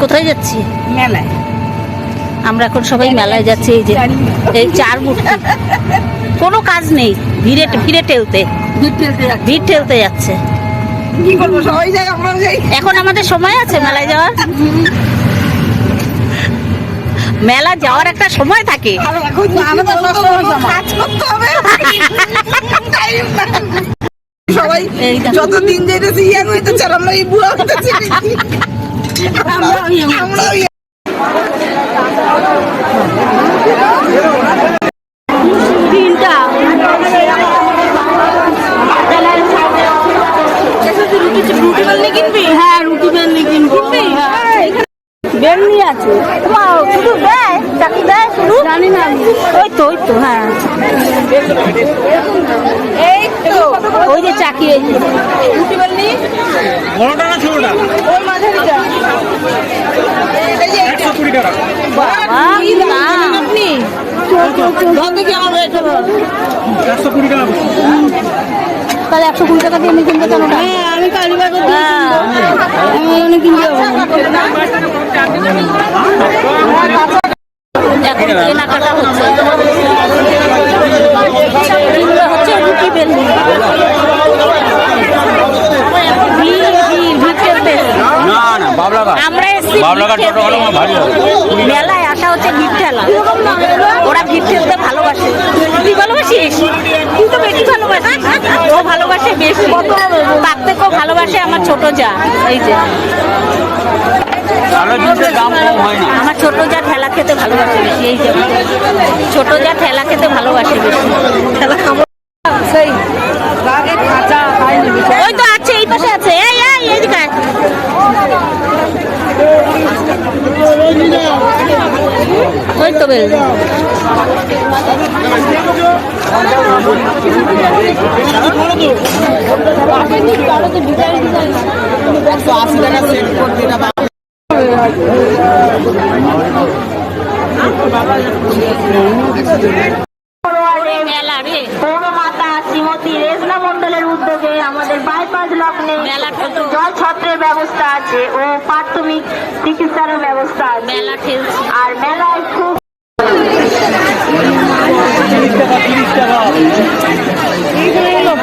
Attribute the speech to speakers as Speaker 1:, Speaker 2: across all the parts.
Speaker 1: কোথায় যাচ্ছি?
Speaker 2: মেলায়।
Speaker 1: আমরা এখন সবাই মেলায় যাচ্ছি এই যে এই চার মূর্তি কোনো কাজ নেই ভিড়ে ভিড়ে ঠেলতে। ভিড় ঠেলতে যাচ্ছে।
Speaker 2: কি করব সবাই যাই আমরাও যাই।
Speaker 1: এখন আমাদের সময় আছে মেলায় যাওয়ার? মেলা যাওয়ার একটা সময় থাকে।
Speaker 2: সবাই
Speaker 1: এই দেখো।
Speaker 2: যত দিন যেতেছি ইয়াং হইতেছে আর আমরা এই বুড়া হইতেছি।
Speaker 1: কিনবি হ্যাঁ রুটি বেলনি কিনবো বেলনি আছে শুধু দেয় চাকরি দেয় শুধু জানি না ওই তো। ওই তো। হ্যাঁ
Speaker 2: এই তো
Speaker 1: ওই যে চাকি এই যে।
Speaker 2: রুটি বেলনি
Speaker 3: বড়টা না ছোটটা
Speaker 2: আপনি
Speaker 1: তাহলে একশো কুড়ি টাকা। দিয়ে আমি কিনতে কেন হ্যাঁ। আমি কালী আমি কেনাকাটা হচ্ছে এগুলো হচ্ছে রুটি বেলনি ভিড় ভিড় ভিড় ঠেলতে
Speaker 3: না না বাবলাঘাট
Speaker 1: আমরা এসছি মেলায় আসা হচ্ছে ভিড় ঠেলা ওরা ভিড় ঠেলতে ভালোবাসে। তুই ভালোবাসিস? তুই তো বেশি ভালোবাসিস। ও ভালোবাসে বেশি। তার থেকেও ভালোবাসে আমার ছোট যা এই যে।
Speaker 3: হয়
Speaker 1: আমার ছোট যা ঠেলা খেতে ভালোবাসে বেশি এই যে। ছোট যা ঠেলা খেতে ভালোবাসে বেশি।
Speaker 2: খেলা খাব সেই
Speaker 1: ওই তো আছে এই পাশে আছে এই এই এইদিকে আয়। মেলা রে।
Speaker 4: শ্রীমতী রেজনা মন্ডলের উদ্যোগে আমাদের বাইপাস লগ্নে
Speaker 1: মেলা ঠেলতো
Speaker 4: জল ছত্রের ব্যবস্থা আছে ও প্রাথমিক চিকিৎসারও ব্যবস্থা আছে।
Speaker 1: মেলা খেলছে।
Speaker 4: আর মেলায় খুব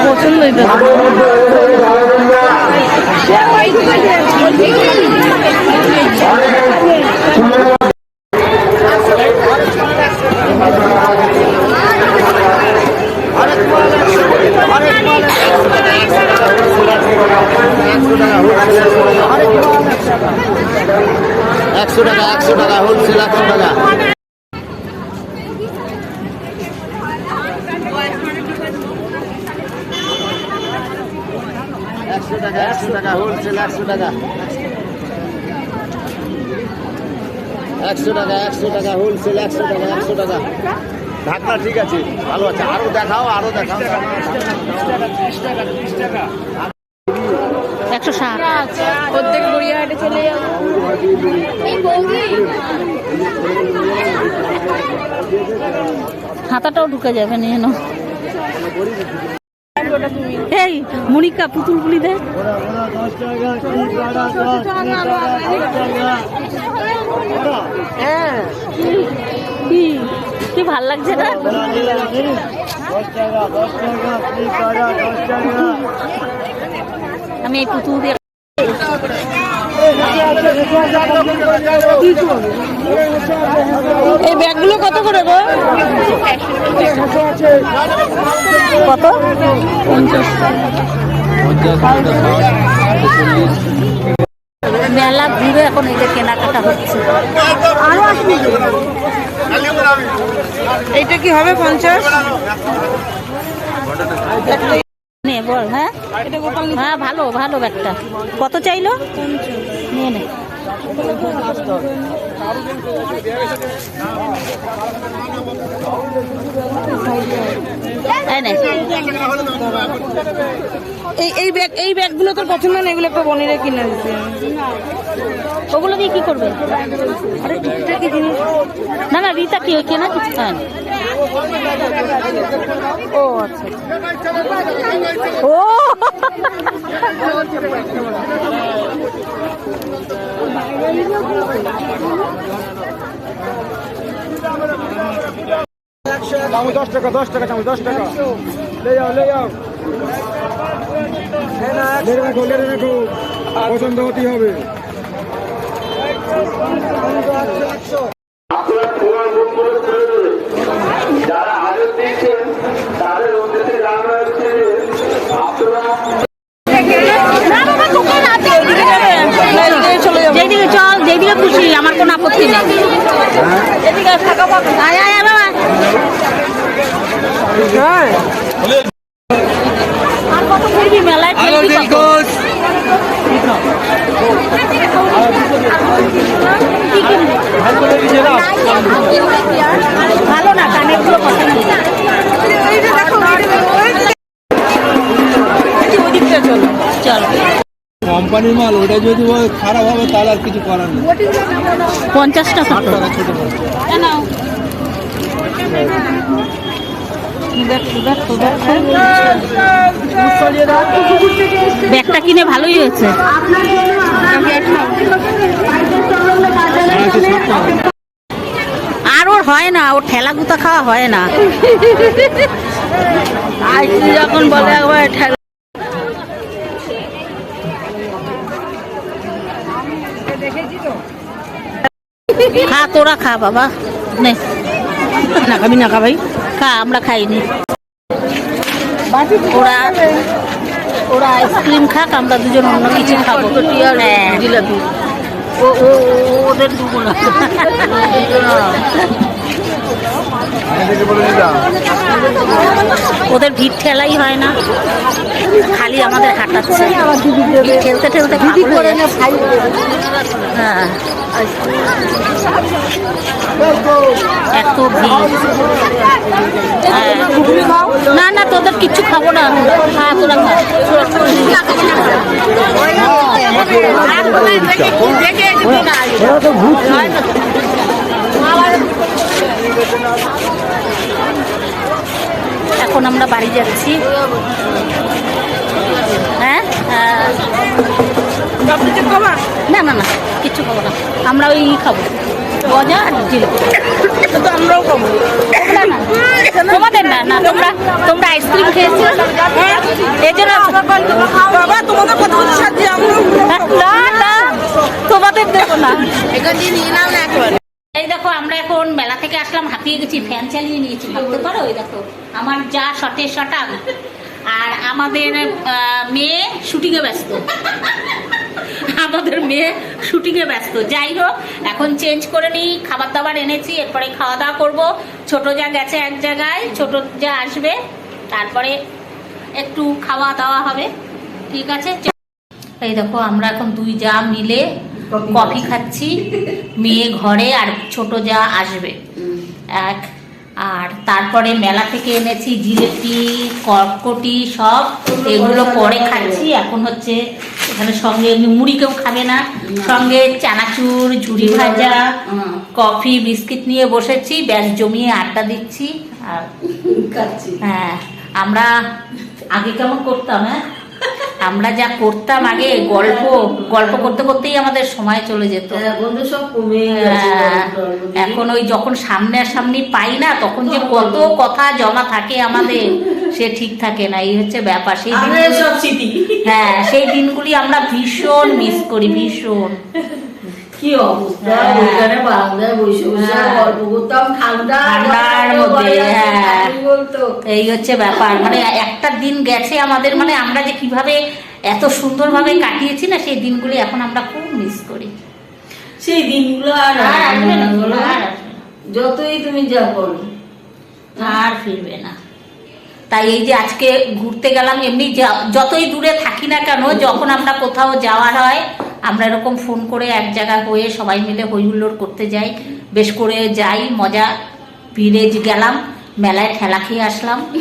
Speaker 1: পছন্দ
Speaker 5: একশো টাকা একশো টাকা হোলসেল একশো টাকা। একশো টাকা একশো টাকা হোলসেল একশো টাকা। একশো টাকা একশো টাকা হোলসেল একশো টাকা একশো টাকা। ঠিক আছে, ভালো আছে। আরও দেখাও আরও দেখাও।
Speaker 1: ষাট
Speaker 2: প্রত্যেক গড়িয়াহাটে চলে যাব
Speaker 1: হাতাটাও ঢুকে যাবে, নিয়ে এই, মনিকা পুতুল গুলি দে কি কি ভালো লাগছে না? আমি এই পুতুল
Speaker 2: এই ব্যাগগুলো কত করে গো?
Speaker 1: কত? মেলা ঘুরে এখন এই যে কেনাকাটা হচ্ছে।
Speaker 2: এইটা কি হবে পঞ্চাশ?
Speaker 1: নে বল হ্যাঁ? হ্যাঁ ভালো ভালো ব্যাগটা কত চাইলো? নিয়ে নে। এই
Speaker 2: এই এই ব্যাগ এই ব্যাগগুলো তোর পছন্দ না? এগুলো একটা বনিরে কিনে দিতে।
Speaker 1: ওগুলো দিয়ে কি করবে? আরে টুকটাক কি জিনিস? না না, রিতা কি কেনা কিছু? হ্যাঁ। ও আচ্ছা। ও!
Speaker 5: চামচ দশ টাকা দশ টাকা চামচ দশ টাকা। লে যাও লে যাও লেরে রাখো লেরে রাখো। পছন্দ হতেই হবে।
Speaker 6: চলে যারা আগে দিয়েছেন তাদের আপনারা
Speaker 1: যেদিকে চল যেদিকে খুশি আমার কোনো আপত্তি নেই যেদিকে থাকা পাবে আয় আয় আয় বাবা আর কত ঘুরবি মেলায় খেলবি কত? কি ভালো না পছন্দ
Speaker 3: কোম্পানির মাল ওটা যদি খারাপ হবে তাহলে আর কিছু করার নেই।
Speaker 1: পঞ্চাশ টাকা
Speaker 3: ষাট টাকা ছোট
Speaker 1: ব্যাগটা কিনে ভালোই হয়েছে। আর ওর হয় না, ওর ঠেলা গুতা খাওয়া হয় না। যখন বলে ঠেলা খা, তোরা খা, বাবা। নে। না খাবি না খা ভাই খা আমরা খাইনি। ওরা ওরা আইসক্রিম খাক আমরা দুজন অন্য কিছু খাব। হ্যাঁ। জিলাপি? ও ও ওদের দুবো না ওদের ভিড় ঠেলাই হয় না। খালি আমাদের হাঁটাচ্ছে ভিড় ঠেলতে হয়ে। হ্যাঁ। এত ভিড়। না না তোদের কিচ্ছু খাব না খা তোরা। এখন আমরা বাড়ি যাচ্ছি হ্যাঁ হ্যাঁ। না না না কিচ্ছু খাব না। আমরা ওই খাব। গজা আর জিলিপি। তো আমরাও খাব। না না তোমাদের না না তোমরা তোমরা আইসক্রিম খেয়েছো? হ্যাঁ। এই জন্য
Speaker 2: বাবা তোমাদের কথা সাথে
Speaker 1: না না তোমাদের দেবো না।
Speaker 2: এখান দিয়ে নিয়ে নাও না একবার
Speaker 1: এই দেখো আমরা এখন মেলা থেকে আসলাম হাঁপিয়ে গেছি ফ্যান চালিয়ে নিয়েছি। ভাবতে পারো? এই দেখো আমার যা শটে শটাং। আর আমাদের মেয়ে শুটিংয়ে ব্যস্ত। আমাদের মেয়ে শুটিংয়ে ব্যস্ত। যাই হোক এখন চেঞ্জ করে নিই খাবার দাবার এনেছি এরপরে খাওয়া দাওয়া করব। ছোট যা গেছে এক জায়গায় ছোট যা আসবে তারপরে একটু খাওয়া দাওয়া হবে। ঠিক আছে? এই দেখো আমরা এখন দুই যা মিলে কফি খাচ্ছি। মেয়ে ঘরে আর ছোট যা আসবে। এক আর তারপরে মেলা থেকে এনেছি জিলেপি কটকটি সব। এগুলো পরে খাচ্ছি। এখন হচ্ছে এখানে সঙ্গে মুড়ি কেউ খাবে না। সঙ্গে চানাচুর ঝুড়ি ভাজা কফি বিস্কিট নিয়ে বসেছি। ব্যাস জমিয়ে আড্ডা দিচ্ছি। আর হ্যাঁ আমরা আগে কেমন করতাম হ্যাঁ? আমরা যা করতাম আগে গল্প গল্প করতে করতেই আমাদের সময় চলে যেত।
Speaker 7: এখন
Speaker 1: হ্যাঁ,
Speaker 7: দিয়ে।
Speaker 1: এখন ওই যখন সামনে সামনি পাই না তখন যে কত কথা জমা থাকে আমাদের সে ঠিক থাকে না। এই হচ্ছে ব্যাপার। সেই হ্যাঁ সেই দিনগুলি আমরা ভীষণ মিস করি ভীষণ।
Speaker 7: কি অবস্থা
Speaker 1: হ্যাঁ।
Speaker 7: ওইখানে বারান্দায় বসে বসে
Speaker 1: হ্যাঁ।
Speaker 7: গল্প করতাম ঠান্ডা
Speaker 1: ঠান্ডার মধ্যে, হ্যাঁ। এই হচ্ছে ব্যাপার মানে একটা দিন গেছে আমাদের মানে আমরা যে কীভাবে এত সুন্দরভাবে কাটিয়েছি না সেই দিনগুলি এখন আমরা খুব মিস করি
Speaker 7: সেই দিনগুলো আর
Speaker 1: আসবে না।
Speaker 7: যতই তুমি যা করো
Speaker 1: আর ফিরবে না তাই এই যে আজকে ঘুরতে গেলাম এমনি যতই দূরে থাকি না কেন যখন আমরা কোথাও যাওয়ার হয় আমরা এরকম ফোন করে এক জায়গায় হয়ে সবাই মিলে হই হুল্লোড় করতে যাই। বেশ করে যাই মজা। ভিড়ে গেলাম মেলায় ঠেলা খেয়ে আসলাম।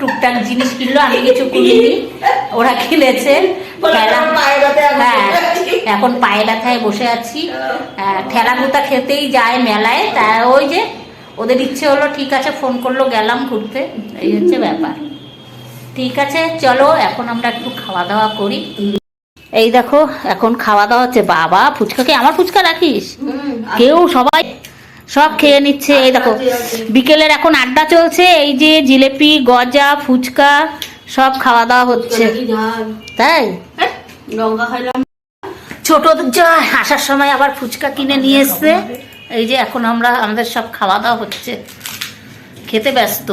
Speaker 1: টুকটাক জিনিস কিনলো আমি কিছু কিনিনি। ওরা
Speaker 7: এখন
Speaker 1: হ্যাঁ এখন পায়ে ব্যথায় বসে আছি। আহ, ঠেলা গুতা খেতেই যায় মেলায়। তা ওই যে ওদের ইচ্ছে হলো ঠিক আছে ফোন করল গেলাম ঘুরতে। এই হচ্ছে ব্যাপার। ঠিক আছে চলো এখন আমরা একটু খাওয়া দাওয়া করি। এই দেখো এখন খাওয়া দাওয়া হচ্ছে। বাবা ফুচকা কি আমার ফুচকা রাখিস? কেউ সবাই সব খেয়ে নিচ্ছে এই দেখো। বিকেলের এখন আড্ডা চলছে এই যে জিলেপি গজা ফুচকা সব খাওয়া দাওয়া হচ্ছে। তাই? ছোট যা আসার সময় আবার ফুচকা কিনে নিয়ে এসছে। এই যে এখন আমরা আমাদের সব খাওয়া দাওয়া হচ্ছে। খেতে ব্যস্ত।